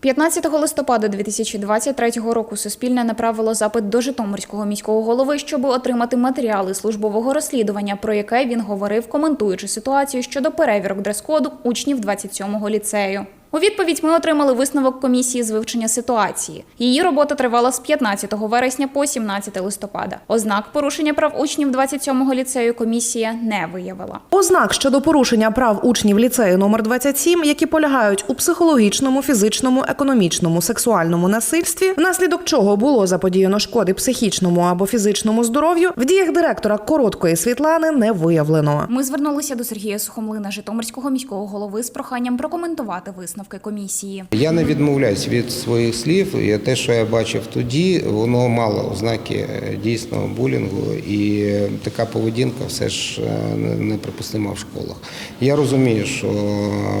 15 листопада 2023 року Суспільне направило запит до Житомирського міського голови, щоб отримати матеріали службового розслідування, про яке він говорив, коментуючи ситуацію щодо перевірок дрес-коду учнів 27-го ліцею. У відповідь ми отримали висновок комісії з вивчення ситуації. Її робота тривала з 15 вересня по 17 листопада. Ознак порушення прав учнів 27-го ліцею комісія не виявила. Ознак щодо порушення прав учнів ліцею номер 27, які полягають у психологічному, фізичному, економічному, сексуальному насильстві, внаслідок чого було заподіяно шкоди психічному або фізичному здоров'ю, в діях директора короткої Світлани не виявлено. Ми звернулися до Сергія Сухомлина, Житомирського міського голови, з проханням прокоментувати висновки комісії. Я не відмовляюсь від своїх слів. І те, що я бачив тоді, воно мало ознаки е, дійсного булінгу, і е, така поведінка все ж е, неприпустима в школах. Я розумію, що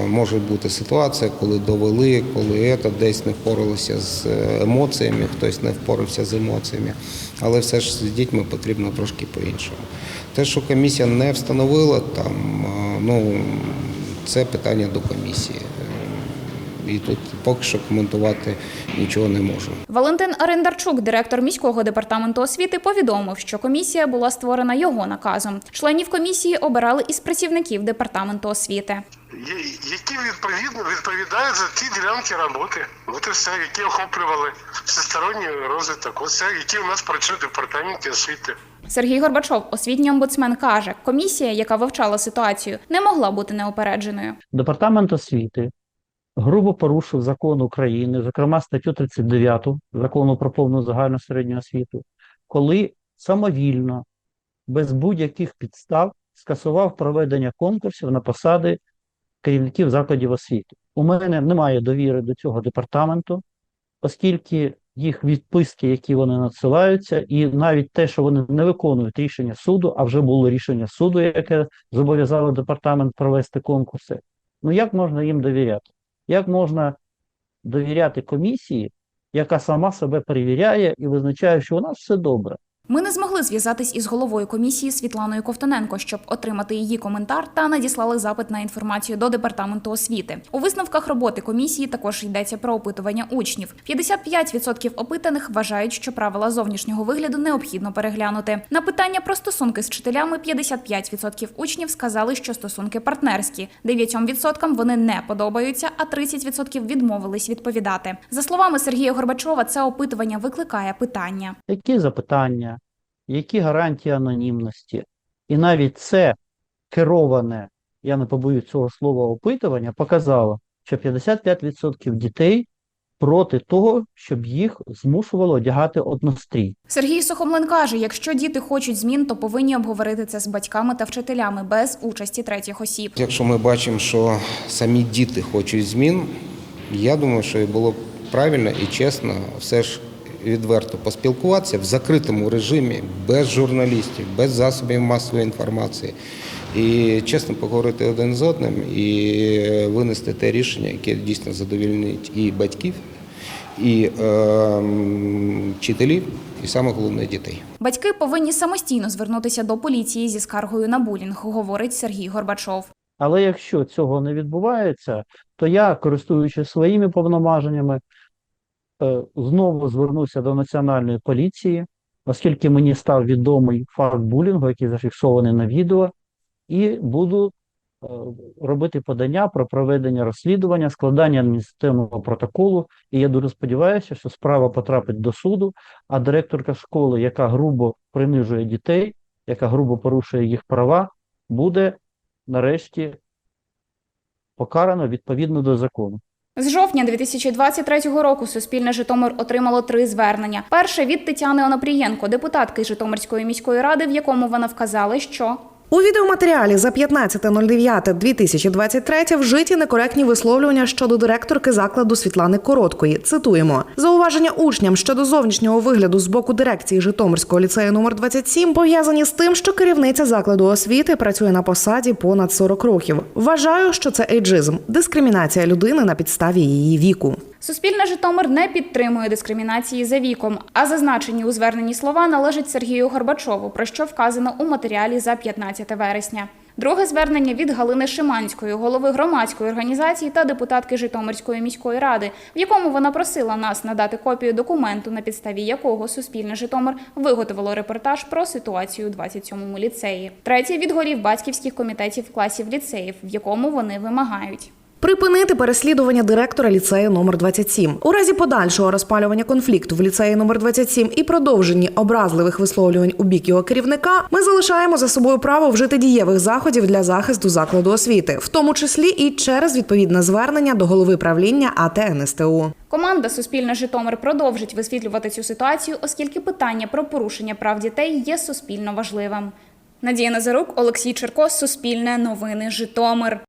може бути ситуація, коли довели, коли це десь не впоралося з емоціями, хтось не впорався з емоціями. Але все ж з дітьми потрібно трошки по-іншому. Те, що комісія не встановила там, е, ну це питання до комісії. І тут поки що коментувати нічого не можу. Валентин Арендарчук, директор міського департаменту освіти, повідомив, що комісія була створена його наказом. Членів комісії обирали із працівників департаменту освіти. які відповідно відповідають за ті ділянки роботи. От і все, які охоплювали всесторонній розвиток. Оце які у нас працюють в департаменті освіти. Сергій Горбачов, освітній омбудсмен, каже, комісія, яка вивчала ситуацію, не могла бути неупередженою. Департамент освіти грубо порушив закон України, зокрема статтю 39 закону про повну загальну середню освіту, коли самовільно, без будь-яких підстав, скасував проведення конкурсів на посади керівників закладів освіти. У мене немає довіри до цього департаменту, оскільки їх відписки, які вони надсилаються, і навіть те, що вони не виконують рішення суду, а вже було рішення суду, яке зобов'язало департамент провести конкурси. Ну як можна їм довіряти? Як можна довіряти комісії, яка сама себе перевіряє і визначає, що у нас все добре? Ми не змогли зв'язатись із головою комісії Світланою Ковтоненко, щоб отримати її коментар, та надіслали запит на інформацію до департаменту освіти. У висновках роботи комісії також йдеться про опитування учнів. 55% опитаних вважають, що правила зовнішнього вигляду необхідно переглянути. На питання про стосунки з вчителями 55% учнів сказали, що стосунки партнерські. 9% вони не подобаються, а 30% відмовились відповідати. За словами Сергія Горбачова, це опитування викликає питання. Які запитання, які гарантії анонімності? І навіть це кероване, я не побоюсь цього слова, опитування показало, що 55% дітей проти того, щоб їх змушувало одягати однострій. Сергій Сухомлин каже, якщо діти хочуть змін, то повинні обговорити це з батьками та вчителями без участі третіх осіб. Якщо ми бачимо, що самі діти хочуть змін, я думаю, що було б правильно і чесно все ж відверто поспілкуватися в закритому режимі, без журналістів, без засобів масової інформації. І чесно поговорити один з одним і винести те рішення, яке дійсно задовільнить і батьків, і е, вчителів, і саме головне дітей. Батьки повинні самостійно звернутися до поліції зі скаргою на булінг, говорить Сергій Горбачов. Але якщо цього не відбувається, то я, користуючись своїми повноваженнями, знову звернуся до національної поліції, оскільки мені став відомий факт булінгу, який зафіксований на відео, і буду е, робити подання про проведення розслідування, складання адміністративного протоколу. І я дуже сподіваюся, що справа потрапить до суду, а директорка школи, яка грубо принижує дітей, яка грубо порушує їх права, буде нарешті покарано відповідно до закону. З жовтня 2023 року Суспільне Житомир отримало три звернення. Перше від Тетяни Онопрієнко, депутатки Житомирської міської ради, в якому вона вказала, що У відеоматеріалі за 15.09.2023 вжиті некоректні висловлювання щодо директорки закладу Світлани Короткої. Цитуємо зауваження учням щодо зовнішнього вигляду з боку дирекції Житомирського ліцею номер 27 пов'язані з тим, що керівниця закладу освіти працює на посаді понад 40 років. Вважаю, що це ейджизм, дискримінація людини на підставі її віку. Суспільне Житомир не підтримує дискримінації за віком, а зазначені у зверненні слова належать Сергію Горбачову, про що вказано у матеріалі за 15 вересня. Друге звернення від Галини Шиманської, голови громадської організації та депутатки Житомирської міської ради, в якому вона просила нас надати копію документу, на підставі якого Суспільне Житомир виготовило репортаж про ситуацію у 27-му ліцеї. Третє від голів батьківських комітетів класів ліцеїв, в якому вони вимагають. Припинити переслідування директора ліцею номер 27. У разі подальшого розпалювання конфлікту в ліцеї номер 27 і продовженні образливих висловлювань у бік його керівника, ми залишаємо за собою право вжити дієвих заходів для захисту закладу освіти, в тому числі і через відповідне звернення до голови правління АТ НСТУ. Команда Суспільне Житомир продовжить висвітлювати цю ситуацію, оскільки питання про порушення прав дітей є суспільно важливим. Надія Назарук, Олексій Черко, Суспільне новини Житомир.